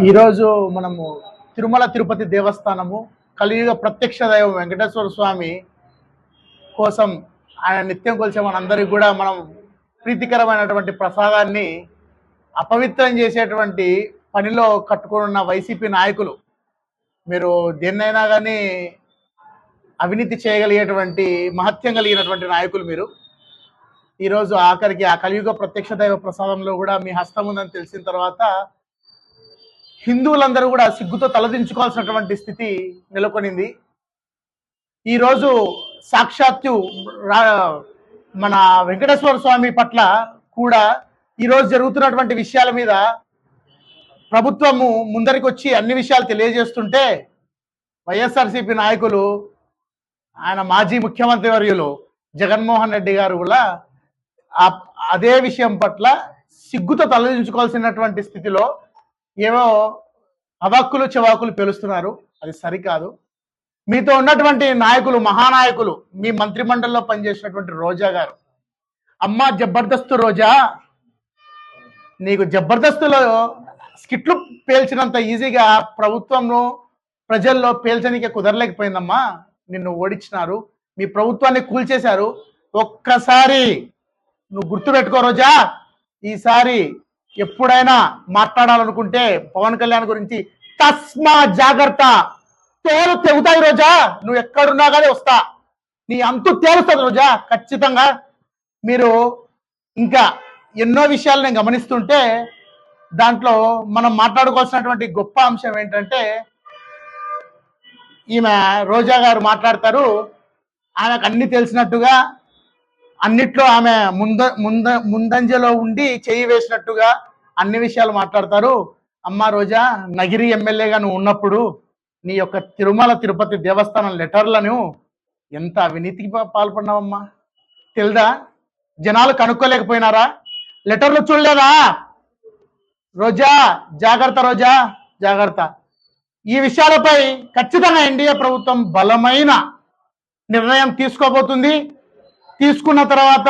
ఈరోజు మనము తిరుమల తిరుపతి దేవస్థానము కలియుగ ప్రత్యక్ష దైవం వెంకటేశ్వర స్వామి కోసం ఆయన నిత్యం కొలిసే మనందరికీ కూడా మనం ప్రీతికరమైనటువంటి ప్రసాదాన్ని అపవిత్రం చేసేటువంటి పనిలో కట్టుకున్న వైసీపీ నాయకులు మీరు దేన్నైనా కానీ అవినీతి చేయగలిగేటువంటి మహత్యం కలిగినటువంటి నాయకులు మీరు. ఈరోజు ఆఖరికి ఆ కలియుగ ప్రత్యక్ష దైవ ప్రసాదంలో కూడా మీ హస్తం ఉందని తెలిసిన తర్వాత హిందువులందరూ కూడా సిగ్గుతో తలదించుకోవాల్సినటువంటి స్థితి నెలకొనింది. ఈరోజు సాక్షాత్తు రా- మన వెంకటేశ్వర స్వామి పట్ల కూడా ఈరోజు జరుగుతున్నటువంటి విషయాల మీద ప్రభుత్వము ముందరికి వచ్చి అన్ని విషయాలు తెలియజేస్తుంటే వైఎస్ఆర్సీపీ నాయకులు ఆయన మాజీ ముఖ్యమంత్రి వర్యులు జగన్మోహన్ రెడ్డి గారు కూడా అదే విషయం పట్ల సిగ్గుతో తలదించుకోవాల్సినటువంటి స్థితిలో ఏవో అవాక్కులు చెవాకులు పేలుస్తున్నారు. అది సరికాదు. మీతో ఉన్నటువంటి నాయకులు మహానాయకులు మీ మంత్రిమండలిలో పనిచేసినటువంటి రోజా గారు. అమ్మ జబర్దస్త్ రోజా నీకు జబర్దస్తులో స్కిట్లు పేల్చినంత ఈజీగా ప్రభుత్వంలో ప్రజల్లో పేల్చనీకే కుదరలేకపోయిందమ్మా. నిన్ను ఓడించినారు. మీ ప్రభుత్వాన్ని కూల్చేశారు. ఒక్కసారి నువ్వు గుర్తుపెట్టుకో రోజా. ఈసారి ఎప్పుడైనా మాట్లాడాలనుకుంటే పవన్ కళ్యాణ్ గురించి తస్మా జాగ్రత్త. తేలు తెగుతాయి రోజా. నువ్వు ఎక్కడున్నా కానీ వస్తా. నీ అంతు తేలుస్తుంది రోజా ఖచ్చితంగా. మీరు ఇంకా ఎన్నో విషయాలు నేను గమనిస్తుంటే దాంట్లో మనం మాట్లాడుకోవాల్సినటువంటి గొప్ప అంశం ఏంటంటే ఈమె రోజా గారు మాట్లాడతారు. ఆమెకు అన్ని తెలిసినట్టుగా అన్నిట్లో ఆమె ముంద ముంద ముందంజలో ఉండి చేయి వేసినట్టుగా అన్ని విషయాలు మాట్లాడతారు. అమ్మ రోజా నగిరి ఎమ్మెల్యేగా నువ్వు ఉన్నప్పుడు నీ యొక్క తిరుమల తిరుపతి దేవస్థానం లెటర్లను ఎంత అవినీతికి పాల్పడినావమ్మా? తెలుదా? జనాలు కనుక్కోలేకపోయినారా? లెటర్లు చూడలేదా? రోజా జాగ్రత్త రోజా జాగ్రత్త. ఈ విషయాలపై ఖచ్చితంగా ఎన్డీఏ ప్రభుత్వం బలమైన నిర్ణయం తీసుకోబోతుంది. తీసుకున్న తర్వాత